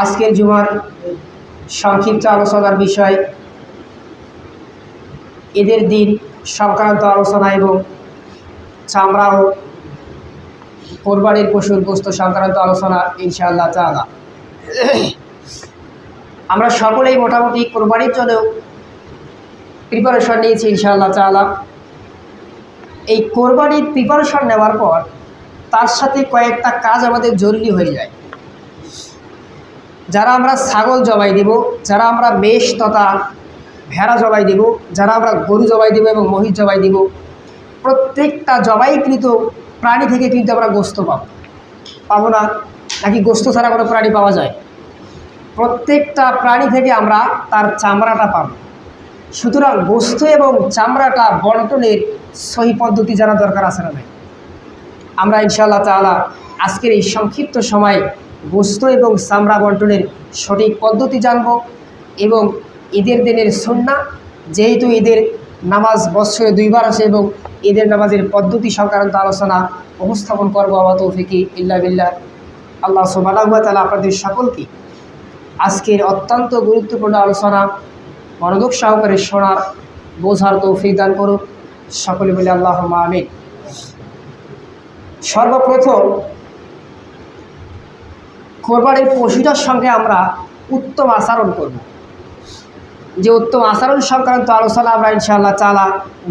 আজকের জুমার সংক্ষিপ্ত আলোচনার বিষয় ঈদের দিন সংক্রান্ত আলোচনা এবং চামড়া ও কোরবানির পশুর গোস্ত সংক্রান্ত আলোচনা, ইনশাআল্লাহ তাআলা। আমরা সকলেই মোটামুটি কোরবানির জন্য প্রিপারেশন নিয়েছি, ইনশাআল্লাহ তাআলা। এই কোরবানির প্রিপারেশন নেওয়ার পর তার সাথে কয়েকটা কাজ আমাদের জরুরি হয়ে যায়। যারা আমরা ছাগল জবাই দিব, যারা আমরা মেষ তথা ভেড়া জবাই দিব, যারা আমরা গরু জবাই দিব এবং মহিষ জবাই দিব, প্রত্যেকটা জবাইকৃত প্রাণী থেকে কিন্তু আমরা গোস্ত পাব। পাবো না, নাকি গোস্ত ছাড়া কোনো প্রাণী পাওয়া যায়? প্রত্যেকটা প্রাণী থেকে আমরা তার চামড়াটা পাব। সুতরাং গোস্ত এবং চামড়াটা বন্টনের সহি পদ্ধতি জানা দরকার আছে না আমরা ইনশাআল্লাহ তাআলা আজকের এই সংক্ষিপ্ত সময়ে গোস্ত এবং চামড়া বন্টনের সঠিক পদ্ধতি জানব এবং ঈদের দিনের সন্না যেহেতু ঈদের নামাজ বৎসরে দুইবার আসে এবং ঈদের নামাজের পদ্ধতি সংক্রান্ত আলোচনা উপস্থাপন করব আবা তৌফিকি ইল্লা বিল্লাহ। আল্লাহ সুবাহ তালা আপনাদের সকলকে আজকের অত্যন্ত গুরুত্বপূর্ণ আলোচনা মনোযোগ সহকারে শোনার বোঝার তৌফিক দান করুক। সকলে বলে আল্লাহ আমিন। সর্বপ্রথম কোরবানির পশুটার সঙ্গে আমরা উত্তম আচরণ করব। যে উত্তম আচরণ সংক্রান্ত আলোচনা আমরা ইনশাআল্লাহ চালা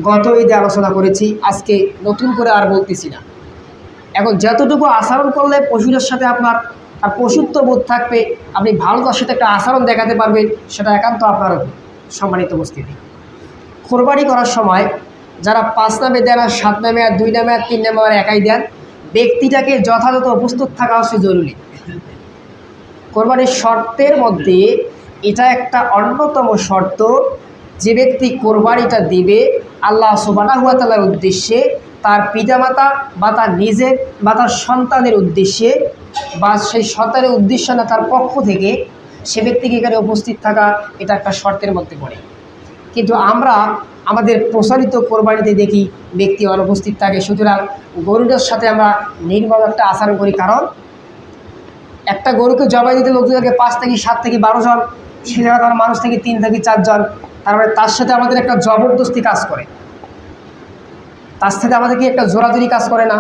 গত ঈদে আলোচনা করেছি, আজকে নতুন করে আর বলতেছি না। এখন যতটুকু আচরণ করলে পশুটার সাথে আপনার আর পশুত্ব বোধ থাকবে, আপনি ভালো তার সাথে একটা আচরণ দেখাতে পারবেন, সেটা একান্ত আপনার সম্মানিত উপস্থিতি। কোরবানি করার সময় যারা পাঁচ নামে দেন আর সাত নামে আর দুই নামে আর তিন নামে আর একাই দেন, ব্যক্তিটাকে যথাযথ উপস্থিত থাকা হচ্ছে জরুরি। কোরবানির শর্তের মধ্যে এটা একটা অন্যতম শর্ত, যে ব্যক্তি কোরবানিটা দিবে, আল্লাহ সুবানাহুয়া তালার উদ্দেশ্যে তার পিতামাতা বা তার নিজের বা তার সন্তানের উদ্দেশ্যে বা সেই সন্তানের উদ্দেশ্য না, তার পক্ষ থেকে সে ব্যক্তিকে এখানে উপস্থিত থাকা এটা একটা শর্তের মধ্যে পড়ে। কিন্তু আমরা আমাদের প্রচলিত কোরবানিতে দেখি ব্যক্তি অনুপস্থিত থাকে, সুতরাং গরুটার সাথে আমরা নির্মল একটা আচরণ করি। কারণ একটা গরুকে জবাই দিতে লোকজন থাকে পাঁচ থেকে সাত থেকে বারো জন সে জায়গায় মানুষ থেকে তিন থেকে চারজন তারপরে তার সাথে আমাদের একটা জবরদস্তি কাজ করে। তার সাথে আমাদের কি একটা জোরাজুরি কাজ করে না?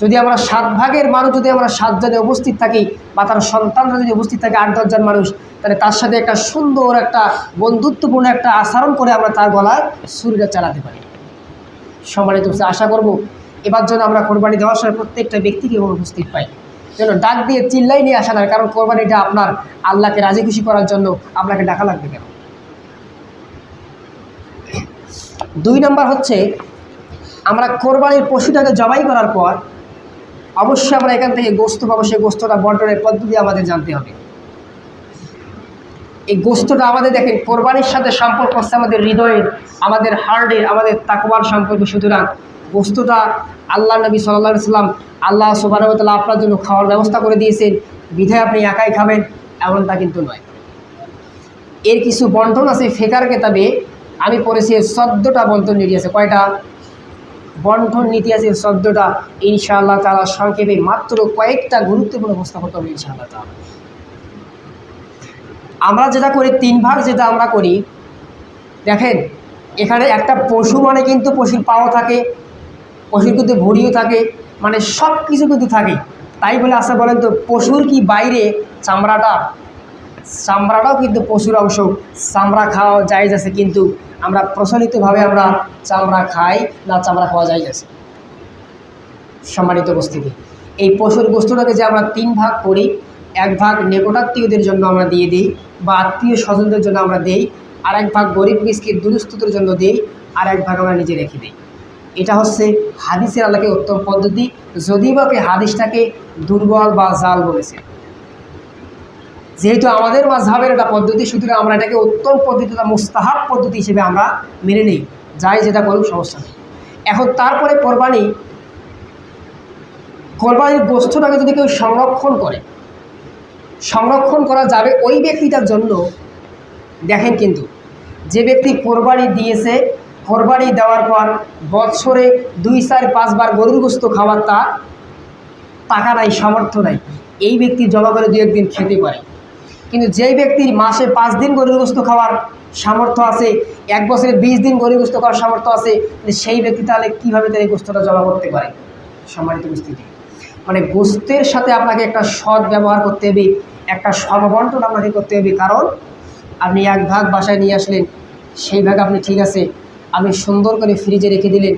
যদি আমরা সাত ভাগের মানুষ, যদি আমরা সাতজনে উপস্থিত থাকি বা তার সন্তানরা যদি উপস্থিত থাকে আট দশজন মানুষ, তাহলে তার সাথে একটা সুন্দর একটা বন্ধুত্বপূর্ণ একটা আচরণ করে আমরা তার গলায় ছুরিটা চালাতে পারি। সম্মানিত আশা করব এবার যেন আমরা কোরবানি দেওয়ার সময় প্রত্যেকটা ব্যক্তিকে উপস্থিত পাই। যেন ডাক দিয়ে চিল্লাই নিয়ে আসা নয় কারণ কোরবানিটা আপনার আল্লাহকে রাজি খুশি করার জন্য আপনাকে ডাকা লাগবে কেন? দুই নম্বর হচ্ছে, আমরা কোরবানির পশুটাকে জবাই করার পর অবশ্যই আমরা এখান থেকে গোস্ত পাবো, সেই গোস্তটা বন্টনের পদ্ধতি আমাদের জানতে হবে। এই গোস্তটা আমাদের দেখেন, কোরবানির সাথে সম্পর্ক হচ্ছে আমাদের হৃদয়ের, আমাদের হার্টের, আমাদের তাকবার সম্পর্ক। সুতরাং গোস্তটা আল্লাহ নবী সাল্লা সাল্লাম আল্লাহ সুবাহতাল্লাহ আপনার জন্য খাওয়ার ব্যবস্থা করে দিয়েছেন। বিধায় আপনি একাই খাবেন, এমনটা কিন্তু নয়। এর কিছু বন্টন আছে ফেকার কেতাবে, আমি পড়েছি চোদ্দোটা বন্টন নীতি আছে। কয়টা? বন্টন নীতি আছে চোদ্দোটা ইনশাআল্লাহ তালা সংক্ষেপে মাত্র কয়েকটা গুরুত্বপূর্ণ উপস্থাপন করবে ইনশাআল্লাহ তালা আমরা যেটা করি, তিন ভাগ যেটা আমরা করি, দেখেন, এখানে একটা পশু মানে কিন্তু পশুর পাওয়া থাকে পশুর কিন্তু ভুড়িও থাকে মানে সব কিছু কিন্তু থাকে। তাই বলে আশা বলেন তো, পশুর কি বাইরে চামড়াটা? চামড়াটাও কিন্তু পশুর অংশ। চামড়া খাওয়া যায় আছে কিন্তু আমরা প্রচলিতভাবে আমরা চামড়া খাই না চামড়া খাওয়া যায় আছে। সম্মানিত উপস্থিতি, এই পশুর বস্তুটাকে যে আমরা তিন ভাগ করি, এক ভাগ নিকটাত্মীয়দের জন্য আমরা দিয়ে দিই বা আত্মীয় স্বজনদের জন্য আমরা দেই আর এক ভাগ গরিব মিসকে দুরস্থদের জন্য দেই আর এক ভাগ আমরা নিজে রেখে দিই। এটা হচ্ছে হাদিসের আল্লাহকে উত্তম পদ্ধতি যদি বা হাদিসটাকে দুর্বল বা জাল বলেছে। যেহেতু আমাদের মাঝহাবের একটা পদ্ধতি, সুতরাং আমরা এটাকে উত্তম পদ্ধতি বা মুস্তাহাব পদ্ধতি হিসেবে আমরা মেনে নিই। যাই যেটা করুক, সমস্যা নেই। এখন তারপরে কোরবানি, কোরবানির গোষ্ঠটাকে যদি কেউ সংরক্ষণ করে, সংরক্ষণ করা যাবে ওই ব্যক্তিটার জন্য, দেখেন কিন্তু, যে ব্যক্তি কোরবানি দিয়েছে কোরবানি দেওয়ার পর বছরে দুই, চার পাঁচবার গরুর গোস্ত খাওয়ার তা টাকা নাই, সামর্থ্য নাই। এই ব্যক্তি জমা করে দু একদিন খেতে পারে। কিন্তু যেই ব্যক্তির মাসে পাঁচ দিন গরুর গোস্ত খাওয়ার সামর্থ্য আছে, এক বছরে বিশ দিন গরুর গোস্ত খাওয়ার সামর্থ্য আছে সেই ব্যক্তি তাহলে কীভাবে তার এই গোস্তটা জমা করতে পারে? সম্মানিত উপস্থিতি। মানে গোস্তের সাথে আপনাকে একটা সৎ ব্যবহার করতে হবে, একটা সমবন্টন আপনাকে করতে হবে। কারণ আপনি এক ভাগ বাসায় নিয়ে আসলেন, সেই ভাগ আপনি ঠিক আছে আপনি সুন্দর করে ফ্রিজে রেখে দিলেন।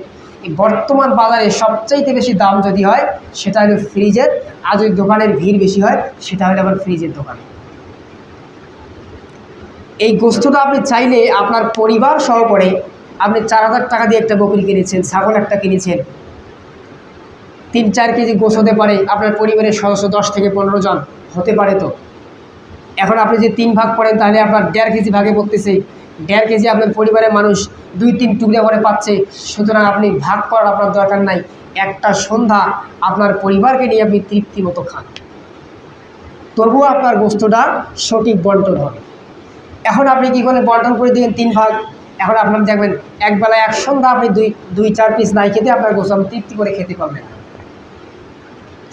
বর্তমান বাজারে সবচাইতে বেশি দাম যদি হয়, সেটা হলো ফ্রিজের আর যদি দোকানের ভিড় বেশি হয়, সেটা হলো আবার ফ্রিজের দোকানে। এই গোস্তটা আপনি চাইলে আপনার পরিবার সহ করে আপনি চার হাজার টাকা দিয়ে একটা বকরি কিনেছেন, ছাগল একটা কিনেছেন। তিন চার কেজি গোস হতে পারে, আপনার পরিবারের সদস্য দশ থেকে পনেরো জন, হতে পারে তো। এখন আপনি যে তিন ভাগ করেন তাহলে আপনার দেড় কেজি ভাগে পড়তেছে। দেড় কেজি আপনার পরিবারের মানুষ দুই তিন টুকরা করে পাচ্ছে। সুতরাং আপনি ভাগ করার আপনার দরকার নাই। একটা সন্ধ্যা আপনার পরিবারকে নিয়ে আপনি তৃপ্তি মতো খান। তবুও আপনার গোস্তটা সঠিক বন্টন হবে। এখন আপনি কী করে বন্টন করে দিলেন তিন ভাগ? এখন আপনার দেখবেন একবেলা এক সন্ধ্যা আপনি দুই দুই, চার পিস নাই খেতে আপনার গোস্ত আপনি তৃপ্তি করে খেতে পারবেন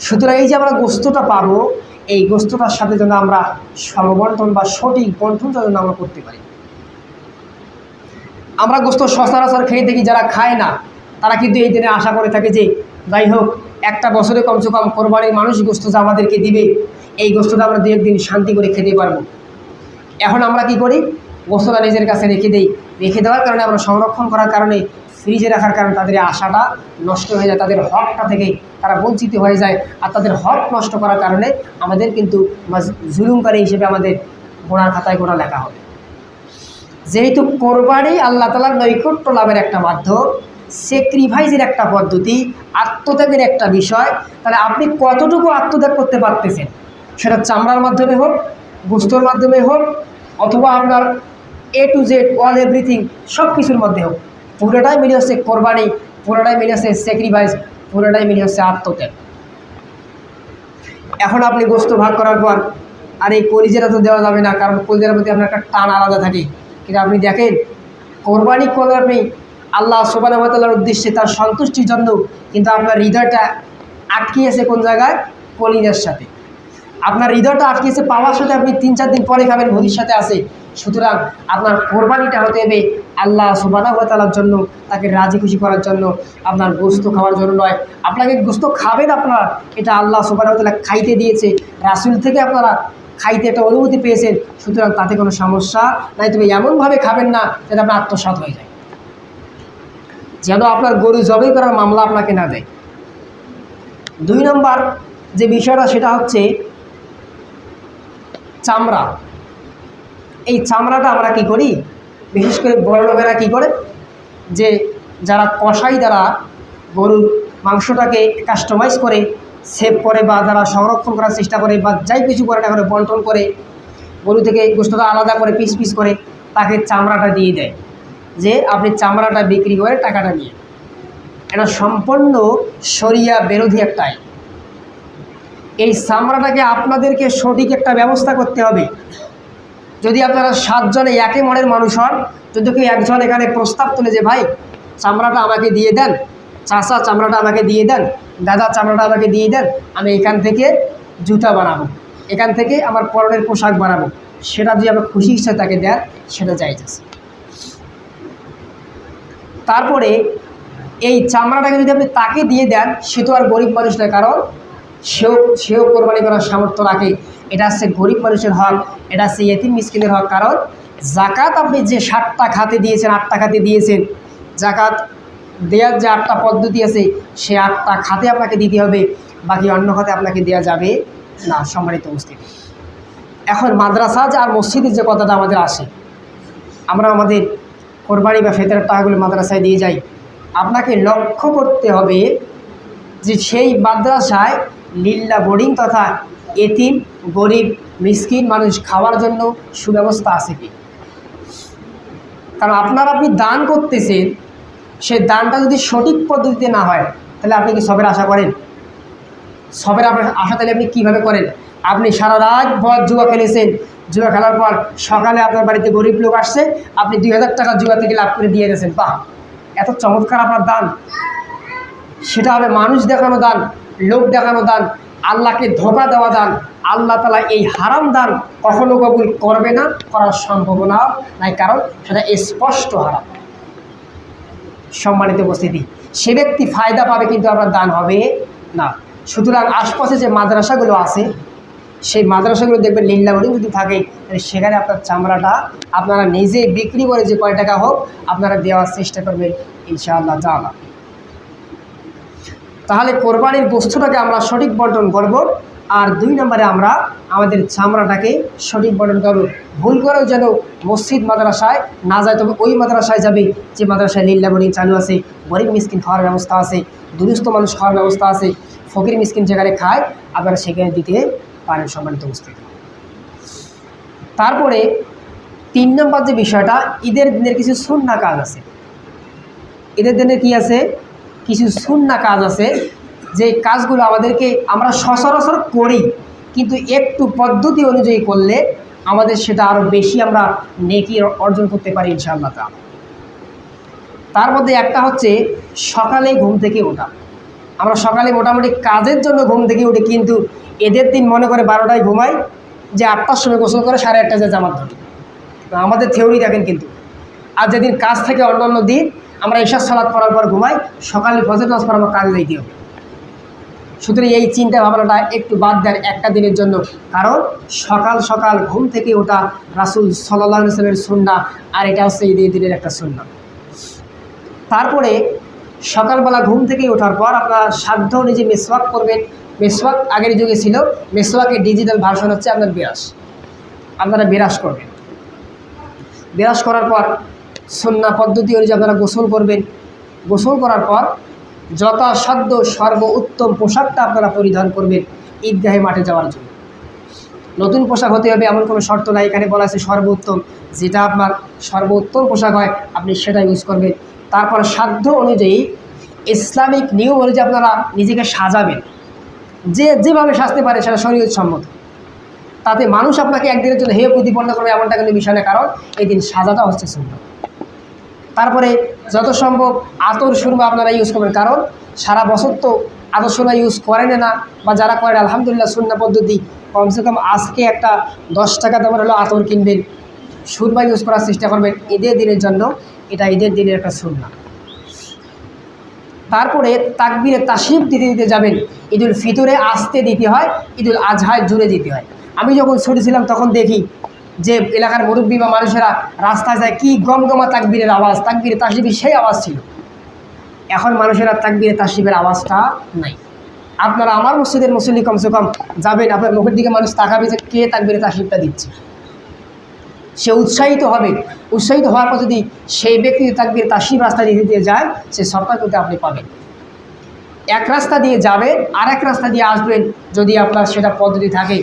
সুতরাং এই যে আমরা গোস্তটা পাবো, এই গোস্তটার সাথে যেন আমরা সমবন্টন বা সঠিক বন্টনটা যেন আমরা করতে পারি। আমরা গোস্ত সচরাচর খেয়ে দেখি যারা খায় না, তারা কিন্তু এই দিনে আশা করে থাকে যে, যাই হোক, একটা বছরে কমসে কম কোরবানির মানুষ গোস্ত যে আমাদেরকে দিবে, এই গোস্তটা আমরা দু একদিন শান্তি করে খেতে পারব। এখন আমরা কি করি? গোস্তটা নিজের কাছে রেখে দিই। রেখে দেওয়ার কারণে, আমরা সংরক্ষণ করার কারণে, ফ্রিজে রাখার কারণে তাদের আশাটা নষ্ট হয়ে যায়, তাদের হকটা থেকে তারা বঞ্চিত হয়ে যায় আর তাদের হক নষ্ট করার কারণে আমাদের কিন্তু জুলুমকারী হিসেবে আমাদের গোড়ার খাতায় গোড়া লেখা হবে। যেহেতু কোরবানি আল্লাহ তালার নৈকট্য লাভের একটা মাধ্যম স্যাক্রিফাইসের একটা পদ্ধতি, আত্মত্যাগের একটা বিষয়, তাহলে আপনি কতটুকু আত্মত্যাগ করতে পারতেছেন? সেটা চামড়ার মাধ্যমে হোক, গোস্তর মাধ্যমে হোক, অথবা আপনার A to Z all everything সব কিছুর মধ্যে হোক, পুরোটাই মিলে হচ্ছে কোরবানি, পুরোটাই মিলে হচ্ছে স্যাক্রিফাইস পুরোটাই মিলে হচ্ছে আত্মত্যাগ। এখন আপনি গোস্ত ভাগ করার পর, আর এই কলিজাটা তো দেওয়া যাবে না, কারণ কলিজার প্রতি আপনার একটা টান আলাদা থাকে। কিন্তু আপনি দেখেন? কোরবানি করলে আপনি আল্লাহ সোবানার উদ্দেশ্যে তার সন্তুষ্টির জন্য কিন্তু আপনার হৃদয়টা আটকিয়েছে কোন জায়গায়? কলিনের সাথে। আপনার হৃদয়টা আটকিয়েছে পাওয়ার সাথে আপনি তিন চার দিন পরে খাবেন, ভবিষ্যতে আছে। সুতরাং আপনার কোরবানিটা হতে হবে আল্লাহ সুবানা তালার জন্য, তাকে রাজি খুশি করার জন্য, আপনার গোস্ত খাওয়ার জন্য নয়। আপনাকে গোস্ত খাবেন আপনারা, এটা আল্লাহ সুবানা তালা খাইতে দিয়েছে। রাসুল থেকে আপনারা খাইতে একটা অনুমতি পেয়েছেন, সুতরাং তাতে কোনো সমস্যা নাই। তবে এমনভাবে খাবেন না যাতে আপনার আত্মসাৎ হয়ে যায়। যেন আপনার গরু জবাই করার মামলা আপনাকে না দেয়। দুই নম্বর যে বিষয়টা, সেটা হচ্ছে চামড়া। এই চামড়াটা আমরা কি করি? বিশেষ করে বড় লোকেরা কী করে? যে যারা কষাই দ্বারা গরুর মাংসটাকে কাস্টমাইজ করে সেভ করে বা তারা সংরক্ষণ করার চেষ্টা করে বা যাই কিছু করে না করে বন্টন করে, গরু থেকে গোস্তটা আলাদা করে পিস পিস করে তাকে চামড়াটা দিয়ে দেয়। যে আপনি চামড়াটা বিক্রি করে টাকাটা নিয়ে। এটা সম্পূর্ণ সরিয়া বিরোধী একটা আইন। এই চামড়াটাকে আপনাদেরকে সঠিক একটা ব্যবস্থা করতে হবে। যদি আপনারা সাতজনে একই মনের মানুষ হন, যদি কেউ একজন এখানে প্রস্তাব তোলে যে, ভাই, চামড়াটা আমাকে দিয়ে দেন। চাষা চামড়াটা আমাকে দিয়ে দেন, দাদা চামড়াটা আমাকে দিয়ে দেন, আমি এখান থেকে জুতা বানাবো। এখান থেকে আমার পরনের পোশাক বানাবো। সেটা যদি আমার খুশি ইচ্ছা তাকে দেন, সেটা চাইছে তারপরে এই চামড়াটাকে যদি আপনি তাকে দিয়ে দেন, সে তো আর গরিব মানুষ নয়, কারণ সেও সেও কোরবানি করার সামর্থ্য রাখে। এটা হচ্ছে গরিব মানুষের হক, এটা হচ্ছে এতিম মিসকিনের হক, কারণ জাকাত আপনি যে সাতটা খাতে দিয়েছেন, আটটা খাতে দিয়েছেন, জাকাত দেওয়ার যে আটটা পদ্ধতি আছে, সে আটটা খাতে আপনাকে দিতে হবে, বাকি অন্য খাতে আপনাকে দেওয়া যাবে না, সম্মানিত উপস্থিতি। এখন মাদ্রাসা আর মসজিদের যে কথাটা আমাদের আসে, আমরা আমাদের কোরবানি বা ফেতরের টাকাগুলো মাদ্রাসায় দিয়ে যাই, আপনাকে লক্ষ্য করতে হবে যে সেই মাদ্রাসায় লিল্লা বোর্ডিং তথা এতিম, গরিব, মিসকিন মানুষ খাওয়ার জন্য সুব্যবস্থা আছে কি? কারণ আপনার আপনি দান করতেছেন সে দানটা যদি সঠিক পদ্ধতিতে না হয়, তাহলে আপনি কি সবের আশা করেন? সবের আপনার আশা তাহলে আপনি কীভাবে করেন? আপনি সারা রাত ভর জুয়া খেলেছেন। জুয়া খেলার পর সকালে আপনার বাড়িতে গরিব লোক আসছে, আপনি দুই হাজার টাকা জুয়া থেকে লাভ করে দিয়ে গেছেন। বাহ! এত চমৎকার আপনার দান। সেটা হবে মানুষ দেখানো দান, লোক দেখানো দান, আল্লাহকে ধোকা দেওয়া দান, আল্লাহ তালা এই হারাম দান কখনো কবুল করবে না করার সম্ভাবনা নাই কারণ সেটা স্পষ্ট হারাম। সম্মানিত উপস্থিতি, সে ব্যক্তি ফায়দা পাবে কিন্তু আপনার দান হবে না। সুতরাং আশপাশে যে মাদ্রাসাগুলো আছে, সেই মাদ্রাসাগুলো দেখবেন লীলাবরী যদি থাকে, তাহলে সেখানে আপনার চামড়াটা আপনারা নিজে বিক্রি করে যে কয় টাকা হোক, আপনারা দেওয়ার চেষ্টা করবেন ইনশাআল্লাহ জানা তাহলে কোরবানির বস্তুটাকে আমরা সঠিক বন্টন করব। আর দুই নম্বরে আমরা আমাদের চামড়াটাকে সঠিক বন্টন করব। ভুল করেও যেন মসজিদ, মাদ্রাসায় না যায়, তবে ওই মাদ্রাসায় যাবে যে মাদ্রাসায় লীলাবরী চালু আছে, গরিব মিসকিন খাওয়ার ব্যবস্থা আছে দুরুস্থ মানুষ খাওয়ার ব্যবস্থা আছে, ফকির মিসকিন যেখানে খায়, আপনারা সেখানে দিতে পারেন সম্মানিত উপস্থিতি। তারপরে তিন নম্বর যে বিষয়টা, ঈদের দিনের কিছু সুন্না কাজ আছে। ঈদের দিনে কি আছে? কিছু সুন্না কাজ আছে যে কাজগুলো আমাদেরকে আমরা সচরাচর করি, কিন্তু একটু পদ্ধতি অনুযায়ী করলে আমাদের সেটা আরও বেশি আমরা নেকি অর্জন করতে পারি ইনশাআল্লাহ তা তার মধ্যে একটা হচ্ছে সকালে ঘুম থেকে ওঠা। আমরা সকালে মোটামুটি কাজের জন্য ঘুম থেকে উঠি, কিন্তু এদের দিন মনে করে বারোটায় ঘুমাই, যে আটটার সময় গোসল করে সাড়ে আটটা যে জামাত ধরি আমাদের থিওরি দেখেন কিন্তু। আর যেদিন কাজ থেকে অন্যান্য দিন আমরা ঈশার সালাদ পড়ার পর ঘুমাই, সকালে ফজর নামাজ পর কাজে যাইতে হবে সুতরাং এই চিন্তা ভাবনাটা একটু বাদ দেন একটা দিনের জন্য। কারণ সকাল সকাল ঘুম থেকে ওঠা রাসুল সাল্লাহ সাল্লামের সুন্না আর এটা হচ্ছে ঈদের দিনের একটা সুন্না তারপরে সকালবেলা ঘুম থেকে ওঠার পর আপনার সাধ্য নিজে মেসওয়াক করবেন। মেসওয়াক আগের যুগে ছিল, মেসওয়াকের ডিজিটাল ভার্সন হচ্ছে আপনার বিরাস। আপনারা বিরাস করবেন। বিরাস করার পর সন্না পদ্ধতি অনুযায়ী আপনারা গোসল করবেন। গোসল করার পর যথাসাধ্য সর্ব উত্তম পোশাকটা আপনারা পরিধান করবেন ঈদগাহে মাঠে যাওয়ার জন্য। নতুন পোশাক হতে হবে এমন কোনো শর্ত নাই, এখানে বলা আছে সর্বোত্তম। যেটা আপনার সর্বোত্তম পোশাক হয়, আপনি সেটা ইউজ করবেন। তারপর সাধ্য অনুযায়ী ইসলামিক নিয়ম অনুযায়ী আপনারা নিজেকে সাজাবেন। যে যেভাবে সাজতে পারে সেটা শরীর সম্মত তাতে মানুষ আপনাকে একদিনের জন্য হেয় প্রতিপন্ন করবে, এমনটা কিন্তু বিষয় না কারণ এই দিন সাজাটা হচ্ছে সুন্দর তারপরে যত সম্ভব আতর সুরমা আপনারা ইউজ করবেন। কারণ সারা বছর তো আতর সুরমা ইউজ করেন না, বা যারা করেন আলহামদুলিল্লাহ সুন্না পদ্ধতি, কমসে কম আজকে একটা দশ টাকা দামের হলো আতর কিনবেন, সুরমা ইউজ করার চেষ্টা করবেন ঈদের দিনের জন্য। এটা ঈদের দিনের একটা সুন্না। তারপরে তাকবিরে তাসিম দিতে দিতে যাবেন। ঈদুল ফিতরে আসতে দিতে হয়, ঈদুল আজহায় জুড়ে দিতে হয়। আমি যখন ছোটো ছিলাম তখন দেখি যে এলাকার মুরব্বী বা মানুষেরা রাস্তায় যায়, কী গমগমা তাকবীরের আওয়াজ, তাকবীরে তাসিবের সেই আওয়াজ ছিল। এখন মানুষেরা তাকবীরে তাসিবের আওয়াজটা নাই। আপনারা আমার মসজিদের মুসল্লি কমসে কম যাবেন, আপনার মুখের দিকে মানুষ তাকাবে যে কে তাকবীরে তাসিবটা দিচ্ছে। সে উৎসাহিত হবে। উৎসাহিত হওয়ার পর যদি সেই ব্যক্তি তাকবীর তাসিব রাস্তা দিয়ে দিয়ে যায়, সে সরকার করতে আপনি পাবেন। এক রাস্তা দিয়ে যাবেন আর এক রাস্তা দিয়ে আসবেন যদি আপনার সেটা পদ্ধতি থাকে।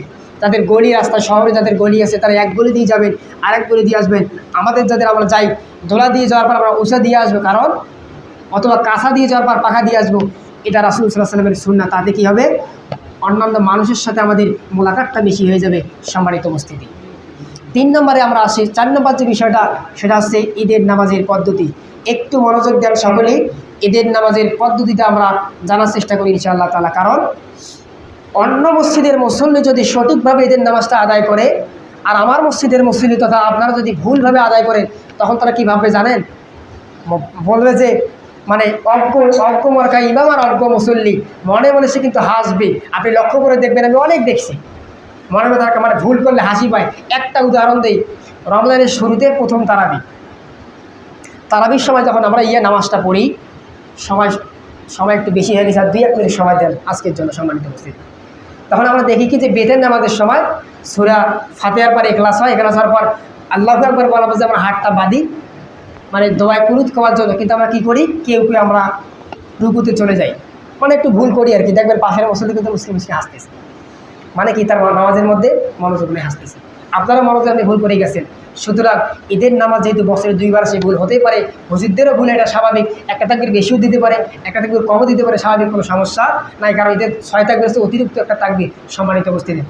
তাদের গলি রাস্তা, শহরে যাদের গলি আছে, তারা এক গলি দিয়ে যাবেন, আরেক গলি দিয়ে আসবেন। আমাদের যাদের আমরা যাই দোলা দিয়ে যাওয়ার পর আমরা উষা দিয়ে আসব, কারণ অথবা কাঁসা দিয়ে যাওয়ার পর পাখা দিয়ে আসব। এটা রাসুল সাল্লাহ সাল্লামের সুন্না তাতে কী হবে? অন্যান্য মানুষের সাথে আমাদের মোলাকাতটা বেশি হয়ে যাবে সম্মানিত উপস্থিতি। তিন নম্বরে আমরা আসি, চার নম্বর যে বিষয়টা, সেটা হচ্ছে ঈদের নামাজের পদ্ধতি। একটু মনোযোগ দেন সকলেই, ঈদের নামাজের পদ্ধতিটা আমরা জানার চেষ্টা করি ইনশাআল্লাহ তালা কারণ অন্য মসজিদের মুসল্লি যদি সঠিকভাবে ঈদের নামাজটা আদায় করে, আর আমার মসজিদের মুসল্লি তথা আপনারা যদি ভুলভাবে আদায় করেন, তখন তারা কীভাবে জানেন? বলবে যে মানে অজ্ঞ অজ্ঞ মার্কা ইমাম আর অজ্ঞ মুসল্লি, মনে মনে সে কিন্তু হাসবে। আপনি লক্ষ্য করে দেখবেন, আমি অনেক দেখছি। মনে মনে তাকে মানে ভুল করলে হাসি পায়। একটা উদাহরণ দেই, রমজানের শুরুতে প্রথম তারাবি। তারাবির সময় যখন আমরা ইয়ে নামাজটা পড়ি সময় সময় একটু বেশি হয়ে গেছে, আর দুই এক মিনিট সময় দেন, আজকের জন্য সম্মানিত উপস্থিত। তখন আমরা দেখি কি যে বেতের নামাজের সময় সুরা ফাতেহার পর এখলাস হয়। এখলাস হওয়ার পর আল্লাহ একবার বলা বলছে আমরা হাতটা বাঁধি। মানে দোয়ায় কুরুত খাওয়ার জন্য। কিন্তু আমরা কি করি? কেউ কেউ আমরা রুকুতে চলে যাই। মানে একটু ভুল করি আর কি। দেখবেন পাশের মুসল্লি কিন্তু মুসলিম মুসলিম হাসতেছে। মানে কি? তার নামাজের মধ্যে মনোযোগ নিয়ে হাসতেছে। আপনারা মনোযোগ আপনি ভুল করে গেছেন। সুতরাং ঈদের নামাজ যেহেতু বছরে দুইবার সেই ভুল হতেই পারে, মসজিদদেরও ভুল, এটা স্বাভাবিক। একটা তাকবির বেশিও দিতে পারে একটা তাকবির কমও দিতে পারে, স্বাভাবিক কোনো সমস্যা নাই, কারণ ঈদের ছয় তাকবির হচ্ছে অতিরিক্ত একটা তাকবির সম্মানিত উপস্থিতি।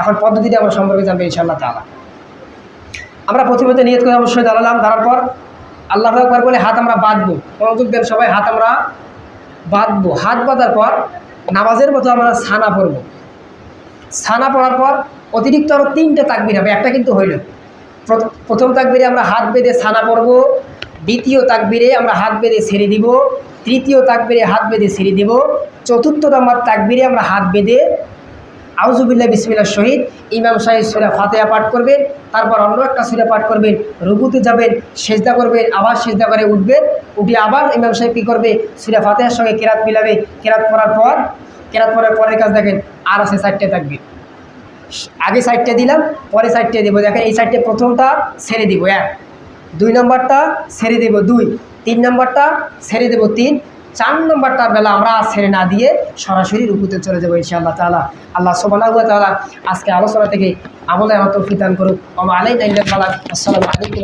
এখন পদ্ধতিটা আমরা সম্পর্কে জানব ইনশাআল্লাহ তালা আমরা প্রথমত নিয়ত করে অবশ্যই দাঁড়ালাম, দাঁড়ার পর আল্লাহ একবার বলে, হাত আমরা বাঁধবো। মনোযোগ দেন সবাই, হাত আমরা বাঁধবো। হাত বাঁধার পর নামাজের মতো আমরা ছানা পড়ব। ছানা পড়ার পর অতিরিক্ত আরও তিনটে তাকবির হবে, একটা কিন্তু হইল। প্রথ- প্রথম তাকবিরে আমরা হাত বেঁধে ছানা পড়ব, দ্বিতীয় তাকবিরে আমরা হাত বেঁধে ছেড়ে দিব, তৃতীয় তাকবিরে হাত বেঁধে ছেড়ে দিব, চতুর্থ নম্বর তাকবিরে আমরা হাত বেঁধে আউজুবিল্লাহ বিসমিল্লাহ শহীদ, ইমাম সাহেব সুরা ফাতেহা পাঠ করবেন, তারপর অন্য একটা সুরা পাঠ করবেন, রুকুতে যাবেন, সেজদা করবেন, আবার সেজদা করে উঠবেন, উঠে আবার ইমাম সাহেব কী করবে? সুরা ফাতেহার সঙ্গে কেরাত মিলাবে, কেরাত পড়ার পর, কেরাত পড়ার পরের কাজ দেখেন, আর আছে চারটে থাকবে আগে সাইডটা দিলাম, পরে সাইডটা দেবো। দেখেন, এই সাইডটা প্রথমটা ছেড়ে দিব, এক। দুই নম্বরটা ছেড়ে দেব, দুই। তিন নম্বরটা ছেড়ে দেবো, তিন। চার নম্বরটার বেলা আমরা ছেড়ে না দিয়ে সরাসরি রুকুতে চলে যাব, ইনশাআল্লাহ তালা আল্লাহ সোমালা তালা আজকে আলোচনা থেকে আমলে আমার তো ফিতান করুক। আমার আলাই আসসালামু আলাইকুম